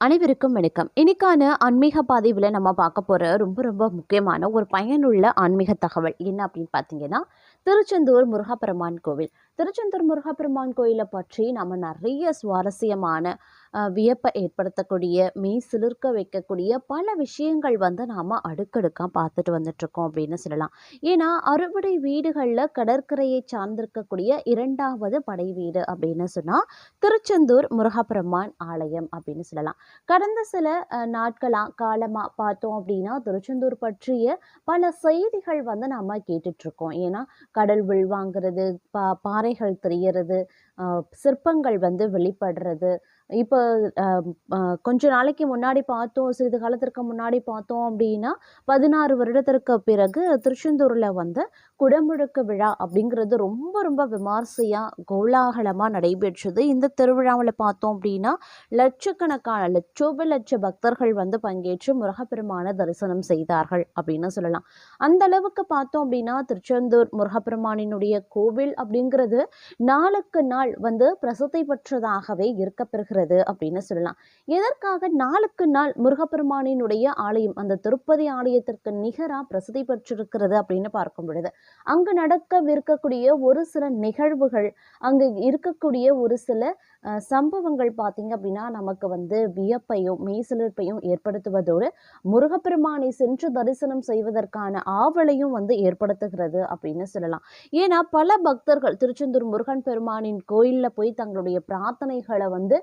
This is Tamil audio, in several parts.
அனைவருக்கும் வணக்கம். இன்னைக்கான ஆன்மீக பாதைவில் நம்ம பார்க்க போகிற ரொம்ப ரொம்ப முக்கியமான ஒரு பயனுள்ள ஆன்மீக தகவல் என்ன அப்படின்னு பார்த்தீங்கன்னா திருச்செந்தூர் முருகப்பெருமான் கோவில். திருச்செந்தூர் முருகப்பெருமான் கோயிலை பற்றி நம்ம நிறைய சுவாரஸ்யமான வியப்பை ஏற்படுத்தக்கூடிய மெய் சிலிர்க்க வைக்கக்கூடிய பல விஷயங்கள் வந்து நாம் அடுக்கடுக்காக பார்த்துட்டு வந்துட்ருக்கோம் அப்படின்னு சொல்லலாம். ஏன்னா அறுபடை வீடுகளில் கடற்கரையை சார்ந்திருக்கக்கூடிய இரண்டாவது படை வீடு அப்படின்னு சொன்னால் திருச்செந்தூர் முருகப்பெருமான் ஆலயம் அப்படின்னு சொல்லலாம். கடந்த சில நாட்களாக காலமாக பார்த்தோம் அப்படின்னா திருச்செந்தூர் பற்றிய பல செய்திகள் வந்து நாம் கேட்டுட்ருக்கோம் ஏன்னா கடல் உள்வாங்கிறது பா பாறைகள் தெரியறது சிற்பங்கள் வந்து வெளிப்படுறது இப்போ கொஞ்ச நாளைக்கு முன்னாடி பார்த்தோம் சிறிது காலத்திற்கு முன்னாடி பார்த்தோம் அப்படின்னா பதினாறு வருடத்திற்கு பிறகு திருச்செந்தூரில் வந்து குடமுழுக்கு விழா அப்படிங்கிறது ரொம்ப ரொம்ப விமர்சையாக கோலாகலமாக நடைபெற்றது. இந்த திருவிழாவில் பார்த்தோம் அப்படின்னா லட்சக்கணக்கான லட்சோப லட்ச பக்தர்கள் வந்து பங்கேற்று முருகப்பெருமான தரிசனம் செய்தார்கள் அப்படின்னு சொல்லலாம். அந்த அளவுக்கு பார்த்தோம் அப்படின்னா திருச்செந்தூர் முருகப்பெருமானினுடைய கோவில் அப்படிங்கிறது நாளுக்கு நாள் வந்து பிரசித்தி பெற்றதாகவே இருக்கப்பெறுகிறது. அப்படின்னு சொல்லலாம். எதற்காக நாளுக்கு நாள் முருகப்பெருமானினுடைய ஆலயம் அந்த திருப்பதி ஆலயத்திற்கு நிகராக பிரசித்தி பெற்றிருக்கிறது அப்படின்னு பார்க்கும் பொழுது அங்கு நடக்கவிருக்கக்கூடிய ஒரு சில நிகழ்வுகள் அங்கு இருக்கக்கூடிய ஒரு சில சம்பவங்கள் பார்த்தீங்க அப்படின்னா நமக்கு வந்து வியப்பையும் மெய்சிலிர்ப்பையும் ஏற்படுத்துவதோடு முருகப்பெருமானை சென்று தரிசனம் செய்வதற்கான ஆவலையும் வந்து ஏற்படுத்துகிறது அப்படின்னு சொல்லலாம். ஏன்னா பல பக்தர்கள் திருச்செந்தூர் முருகன் பெருமானின் கோயிலில் போய் தங்களுடைய பிரார்த்தனைகளை வந்து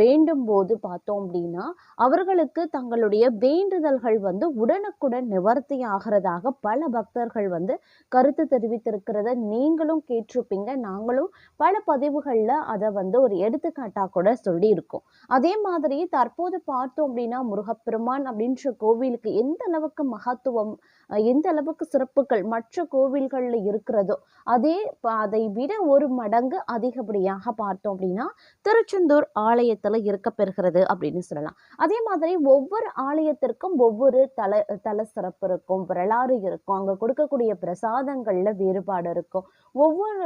வேண்டும் போது பார்த்தோம் அப்படின்னா அவர்களுக்கு தங்களுடைய வேண்டுதல்கள் வந்து உடனுக்குடன் நிவர்த்தி ஆகிறதாக பல பக்தர்கள் வந்து கருத்து தெரிவித்திருக்கிறத நீங்களும் கேட்டிருப்பீங்க. நாங்களும் பல பதிவுகளில் அதை வந்து ஒரு ஒரு எடுத்துக்காட்டாக கூட சொல்லி இருக்கோம் அதே மாதிரி தற்போது பார்த்தோம் அப்படின்னா முருகப்பெருமான் அப்படின்ற கோவிலுக்கு எந்த அளவுக்கு மகத்துவம் எந்த அளவுக்கு சிறப்புகள் மற்ற கோவில்களில் இருக்கிறதோ அதே அதை விட ஒரு மடங்கு அதிகப்படியாக பார்த்தோம் அப்படின்னா திருச்செந்தூர் ஆலயத்தில் இருக்க பெறுகிறது அப்படின்னு சொல்லலாம். அதே மாதிரி ஒவ்வொரு ஆலயத்திற்கும் ஒவ்வொரு தல தல சிறப்பு இருக்கும் வரலாறு இருக்கும் அங்கே கொடுக்கக்கூடிய பிரசாதங்களில் வேறுபாடு இருக்கும். ஒவ்வொரு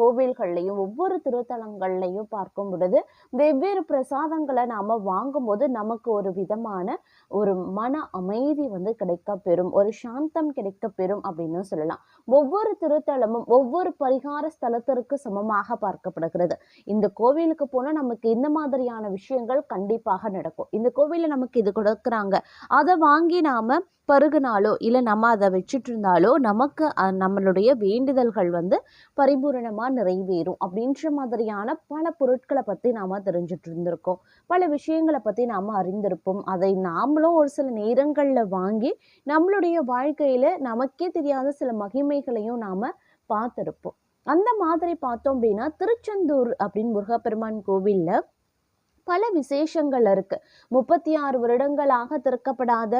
கோவில்கள்லையும் ஒவ்வொரு திருத்தலங்கள்லையும் பார்க்கும் பொழுது வெவ்வேறு பிரசாதங்களை நாம் வாங்கும்போது நமக்கு ஒரு விதமான ஒரு மன அமைதி வந்து கிடைக்க பெறும் ஒரு சாந்தம் கிடைக்க பெறும் அப்படின்னு சொல்லலாம். ஒவ்வொரு திருத்தலமும் ஒவ்வொரு பரிகார ஸ்தலத்திற்கு சமமாக பார்க்கப்படுகிறது. இந்த கோவிலுக்கு போனால் நமக்கு இந்த மாதிரியான விஷயங்கள் கண்டிப்பாக நடக்கும். இந்த கோவிலில் நமக்கு இது கொடுக்குறாங்க. அதை வாங்கி நாம் பருகுனாலோ இல்லை நம்ம அதை வச்சுட்டு இருந்தாலோ நமக்கு நம்மளுடைய வேண்டுதல்கள் வந்து பரிபூரணமாக நிறைவேறும். அப்படின்ற மாதிரியான பல பொருட்களை பற்றி நாம் தெரிஞ்சுட்டு இருந்திருக்கோம் பல விஷயங்களை பற்றி நாம் அறிந்திருப்போம். அதை நாமளும் ஒரு சில நேரங்களில் வாங்கி நம்மளுடைய வாழ்க்கையில் நமக்கே தெரியாத சில மகிமைகளையும் நாம் பார்த்துருப்போம். அந்த மாதிரி பார்த்தோம் அப்படின்னா திருச்செந்தூர் அப்படின்னு முருகப்பெருமான் கோவிலில் பல விசேஷங்கள் இருக்குது முப்பத்தி ஆறு வருடங்களாக திறக்கப்படாத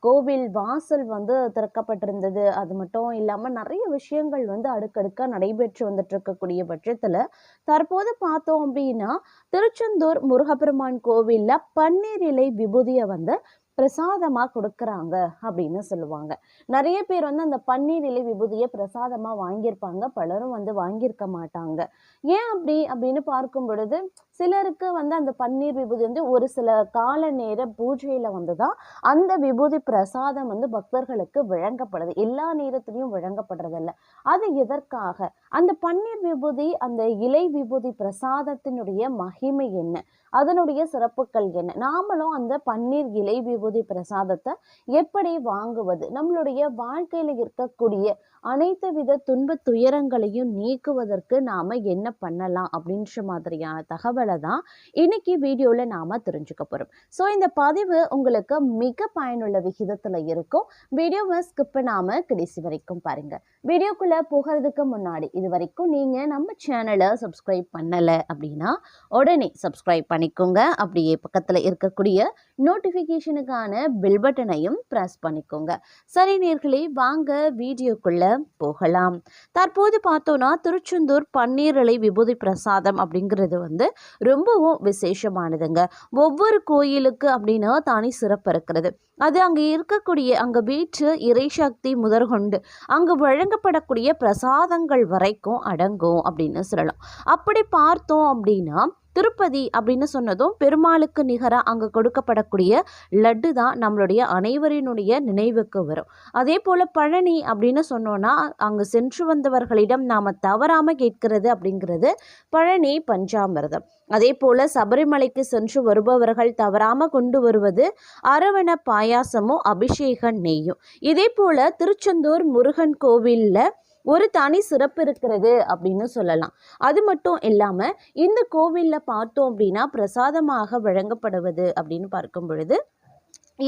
கோவில் வாசல் வந்து திறக்கப்பட்டிருந்தது. அது மட்டும் இல்லாமல் நிறைய விஷயங்கள் வந்து அடுக்கடுக்காக நடைபெற்று வந்துட்டு இருக்கக்கூடிய பட்சத்தில் தற்போது பார்த்தோம் அப்படின்னா திருச்செந்தூர் முருகப்பெருமான் கோவிலில் பன்னீர் இலை விபூதியை வந்து பிரசாதமாக கொடுக்குறாங்க அப்படின்னு சொல்லுவாங்க. நிறைய பேர் வந்து அந்த பன்னீர் இலை விபூதியை பிரசாதமாக வாங்கியிருப்பாங்க. பலரும் வந்து வாங்கியிருக்க மாட்டாங்க. ஏன் அப்படி? அப்படின்னு பார்க்கும் பொழுது சிலருக்கு வந்து அந்த பன்னீர் விபூதி வந்து ஒரு சில கால நேர பூஜையில் வந்து தான் அந்த விபூதி பிரசாதம் வந்து பக்தர்களுக்கு வழங்கப்படுது. எல்லா நேரத்துலையும் வழங்கப்படுறதில்ல. அது எதற்காக? அந்த பன்னீர் விபூதி அந்த இலை விபூதி பிரசாதத்தினுடைய மகிமை என்ன? அதனுடைய சிறப்புகள் என்ன? நாமளும் அந்த பன்னீர் இலை விபூதி பிரசாதத்தை எப்படி வாங்குவது? நம்மளுடைய வாழ்க்கையில் இருக்கக்கூடிய அனைத்து வித துன்ப துயரங்களையும் நீக்குவதற்கு நாம் என்ன பண்ணலாம் அப்படின்ற மாதிரியான தகவலை தான் இன்னைக்கு வீடியோவில் நாம் தெரிஞ்சுக்க போகிறோம் ஸோ இந்த பதிவு உங்களுக்கு மிக பயனுள்ள விகிதத்தில் இருக்கும். வீடியோவை ஸ்கிப் பண்ணாம கடைசி வரைக்கும் பாருங்கள் வீடியோக்குள்ளே போகிறதுக்கு முன்னாடி இது வரைக்கும் நீங்கள் நம்ம சேனலை சப்ஸ்கிரைப் பண்ணலை அப்படின்னா உடனே சப்ஸ்கிரைப் பண்ணிக்கோங்க. அப்படியே பக்கத்தில் இருக்கக்கூடிய நோட்டிஃபிகேஷனுக்கான பில் பட்டனையும் ப்ரெஸ் பண்ணிக்கோங்க. சரி நேர்களே வாங்க வீடியோக்குள்ளே போகலாம். தற்போது பார்த்தோன்னா திருச்செந்தூர் பன்னீரலை விபூதி பிரசாதம் அப்படிங்கிறது வந்து ரொம்பவும் விசேஷமானதுங்க. ஒவ்வொரு கோயிலுக்கு அப்படின்னா தனி சிறப்பு இருக்கிறது. அது அங்கே இருக்கக்கூடிய அங்கே வீட்டு இறைசக்தி முதற்கொண்டு அங்கு வழங்கப்படக்கூடிய பிரசாதங்கள் வரைக்கும் அடங்கும் அப்படின்னு சொல்லலாம். அப்படி பார்த்தோம் அப்படின்னா திருப்பதி அப்படின்னு சொன்னதும் பெருமாளுக்கு நிகராக அங்கே கொடுக்கப்படக்கூடிய லட்டு தான் நம்மளுடைய அனைவரினுடைய நினைவுக்கு வரும். அதே போல் பழனி அப்படின்னு சொன்னோன்னா அங்கே சென்று வந்தவர்களிடம் நாம் தவறாமல் கேட்கிறது அப்படிங்கிறது பழனி பஞ்சாமிரதம். அதே போல் சபரிமலைக்கு சென்று வருபவர்கள் தவறாமல் கொண்டு வருவது அரவண பாயாசமும் அபிஷேக நெய்யும் இதே போல் திருச்செந்தூர் முருகன் கோவிலில் ஒரு தனி சிறப்பு இருக்கிறது அப்படின்னு சொல்லலாம். அது மட்டும் இல்லாமல் இந்த கோவிலில் பார்த்தோம் அப்படின்னா பிரசாதமாக வழங்கப்படுவது அப்படின்னு பார்க்கும் பொழுது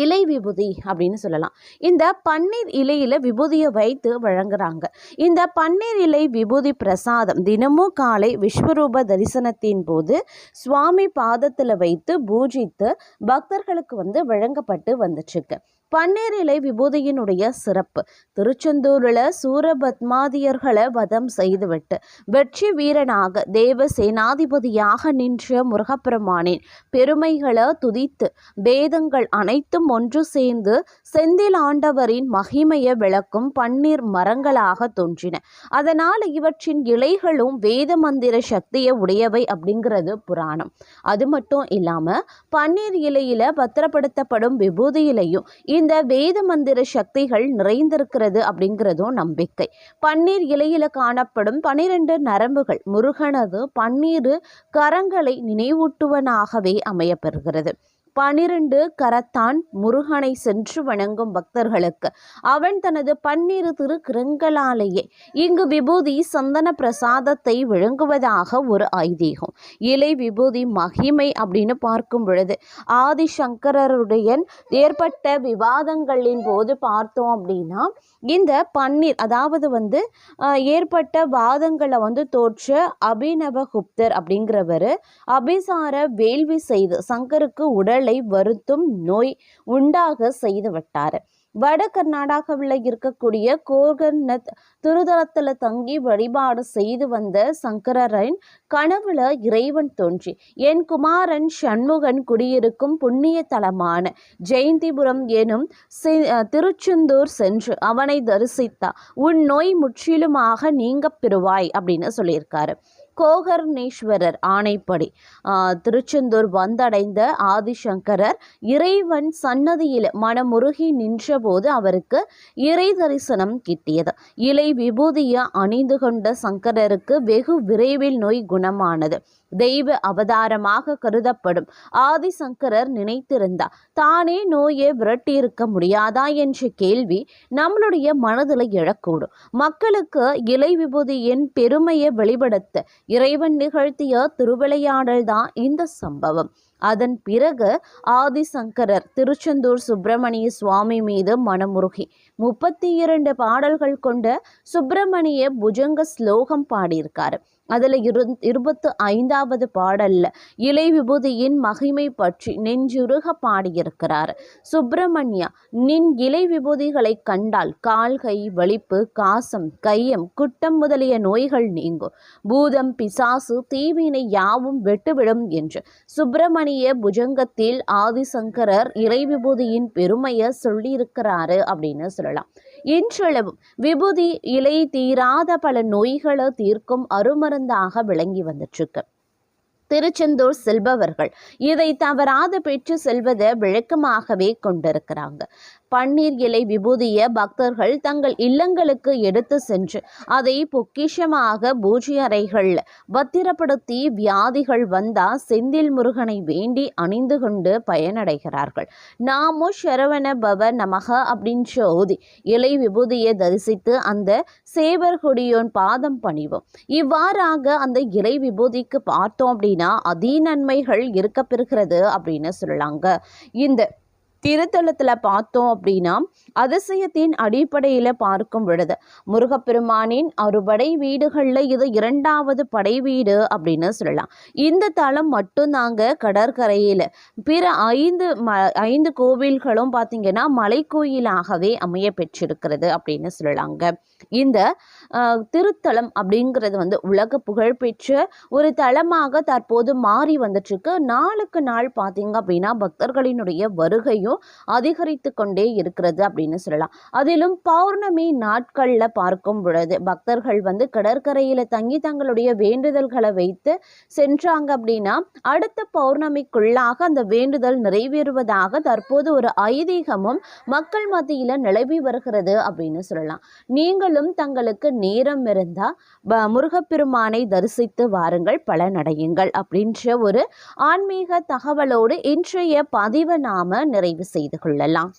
இலை விபூதி அப்படின்னு சொல்லலாம். இந்த பன்னீர் இலையில் விபூதியை வைத்து வழங்குறாங்க. இந்த பன்னீர் இலை விபூதி பிரசாதம் தினமும் காலை விஸ்வரூப தரிசனத்தின் போது சுவாமி பாதத்தில் வைத்து பூஜித்து பக்தர்களுக்கு வந்து வழங்கப்பட்டு வந்துச்சுக்கு பன்னீர் இலை விபூதியினுடைய சிறப்பு. திருச்செந்தூரில் சூரபத்மாதியர்களை வதம் செய்துவிட்டு வெற்றி வீரனாக தேவ சேனாதிபதியாக நின்ற முருகப்பெருமானின் பெருமைகளை துதித்து வேதங்கள் அனைத்தும் ஒன்று சேர்ந்து செந்தில் ஆண்டவரின் மகிமையை விளக்கும் பன்னீர் மரங்களாக தோன்றின. அதனால் இவற்றின் இலைகளும் வேத மந்திர சக்தியை உடையவை அப்படிங்கிறது புராணம். அது மட்டும் இல்லாமல் பன்னீர் இலையில் பத்திரப்படுத்தப்படும் விபூதியிலையும் இந்த வேத மந்திர சக்திகள் நிறைந்திருக்கிறது அப்படிங்கிறதும் நம்பிக்கை. பன்னீர் இலையில காணப்படும் பனிரெண்டு நரம்புகள் முருகனது பன்னீர் கரங்களை நினைவூட்டுவனாகவே அமையப்பெறுகிறது. பனிரெண்டு கரத்தான் முருகனை சென்று வணங்கும் பக்தர்களுக்கு. அவன் தனது பன்னிரு திருக்கிரங்களாலேயே இங்கு விபூதி சந்தன பிரசாதத்தை விழுங்குவதாக ஒரு ஐதீகம். இலை விபூதி மகிமை அப்படின்னு பார்க்கும் பொழுது ஆதிசங்கரருடைய ஏற்பட்ட விவாதங்களின் போது பார்த்தோம் அப்படின்னா இந்த பன்னீர் அதாவது வந்து ஏற்பட்ட வாதங்களை வந்து தோற்ற அபிநவகுப்தர் அப்படிங்கிறவர் அபிசார வேள்வி செய்து சங்கருக்கு உடல் வருத்தும் நோய் உண்டாக செய்து விட்டார் வட கர்நாடகாவில் இருக்கக்கூடிய கோகர்நத் திருதலத்தில் தங்கி வழிபாடு செய்து வந்த சங்கரரின் கனவுல இறைவன் தோன்றி என் குமாரன் சண்முகன் குடியிருக்கும் புண்ணிய தலமான ஜெயந்திபுரம் எனும் சி- திருச்செந்தூர் சென்று அவனை தரிசித்தா உன் நோய் முற்றிலுமாக நீங்க பெறுவாய் அப்படின்னு சொல்லியிருக்காரு. கோகர்ணேஸ்வரர் ஆணைப்படி திருச்செந்தூர் வந்தடைந்த ஆதிசங்கரர் இறைவன் சன்னதியில் மனமுருகி நின்றபோது அவருக்கு இறை தரிசனம் கிட்டியது. இலை விபூதியை அணிந்து கொண்ட சங்கரருக்கு வெகு விரைவில் நோய் குணமானது. தெய்வ அவதாரமாக கருதப்படும். ஆதிசங்கரர் நினைத்திருந்தார் தானே நோயை விரட்டியிருக்க முடியாதா? என்ற கேள்வி நம்மளுடைய மனதில் எழக்கூடும். மக்களுக்கு இலை விபூதியின் பெருமையை வெளிப்படுத்த இறைவன் நிகழ்த்திய திருவிளையாடல் தான் இந்த சம்பவம். அதன் பிறகு ஆதிசங்கரர் திருச்செந்தூர் சுப்பிரமணிய சுவாமி மீது மனமுருகி. முப்பத்தி இரண்டு பாடல்கள் கொண்ட சுப்பிரமணிய புஜங்க ஸ்லோகம் பாடியிருக்காரு. அதில் இரு இருபத்து ஐந்தாவது பாடல்ல இலை விபூதியின் மகிமை பற்றி நெஞ்சுருக பாடியிருக்கிறார். சுப்பிரமணியா நின் இலை விபூதிகளை கண்டால் கால்கை வலிப்பு காசம் கையம் குட்டம் முதலிய நோய்கள் நீங்கும். பூதம் பிசாசு தீவினை யாவும் வெட்டுவிடும் என்று சுப்பிரமணிய சுப்பிரமணிய புஜங்கத்தில் ஆதிசங்கரர் இறை விபூதியின் பெருமையை சொல்லியிருக்கிறாரு அப்படின்னு சொல்லலாம். இன்றளவும் விபூதி இலை தீராத பல நோய்களை தீர்க்கும் அருமருந்தாக விளங்கி வந்துட்டுருக்கு திருச்செந்தூர் செல்பவர்கள் இதை தவறாது பெற்று செல்வதை விளக்கமாகவே கொண்டிருக்கிறாங்க. பன்னீர் இலை விபூதிய பக்தர்கள் தங்கள் இல்லங்களுக்கு எடுத்து சென்று அதை பொக்கிஷமாக பூஜை அறைகள் பத்திரப்படுத்தி வியாதிகள் வந்தா செந்தில் முருகனை வேண்டி அணிந்து கொண்டு பயனடைகிறார்கள். நாமோ சரவண பவ நமக அப்படின்ற ஓதி இலை விபூதியை தரிசித்து அந்த சேவர் கொடியோன் பாதம் பணிவோம். இவ்வாறாக அந்த இலை விபூதிக்கு பார்த்தோம் அப்படின்னா அதி நன்மைகள் இருக்கப்பெறுகிறது அப்படின்னு சொல்லலாங்க இந்த திருத்தலத்தில் பார்த்தோம் அப்படின்னா அதிசயத்தின் அடிப்படையில் பார்க்கும் பொழுது முருகப்பெருமானின் அறுபடை வீடுகளில் இது இரண்டாவது படை வீடு அப்படின்னு சொல்லலாம். இந்த தலம் மட்டும்தாங்க கடற்கரையில். பிற ஐந்து ம ஐந்து கோவில்களும் பார்த்தீங்கன்னா மலைக்கோயிலாகவே அமைய பெற்றிருக்கிறது அப்படின்னு சொல்லலாங்க. இந்த திருத்தலம் அப்படிங்கிறது வந்து உலக புகழ்பெற்ற ஒரு தலமாக தற்போது மாறி வந்துட்டுருக்கு. நாளுக்கு நாள் பார்த்தீங்க அப்படின்னா பக்தர்களினுடைய வருகையும் எண்ணிக்கையும் அதிகரித்து கொண்டே இருக்கிறது அப்படின்னு சொல்லலாம். அதிலும் பௌர்ணமி நாட்களில் பார்க்கும் பொழுது பக்தர்கள் வந்து கடற்கரையில் தங்கி தங்களுடைய வேண்டுதல்களை வைத்து சென்றாங்க அப்படின்னா அடுத்த பௌர்ணமிக்குள்ளாக அந்த வேண்டுதல் நிறைவேறுவதாக தற்போது ஒரு ஐதீகமும் மக்கள் மத்தியில் நிலவி வருகிறது அப்படின்னு சொல்லலாம். நீங்களும் தங்களுக்கு நேரம் இருந்தால் முருகப்பெருமானை தரிசித்து வாருங்கள் பலனடையுங்கள் அப்படின்ற ஒரு ஆன்மீக தகவலோடு இன்றைய பதிவை நாம நிறைவு செய்து கொள்ளலாம்.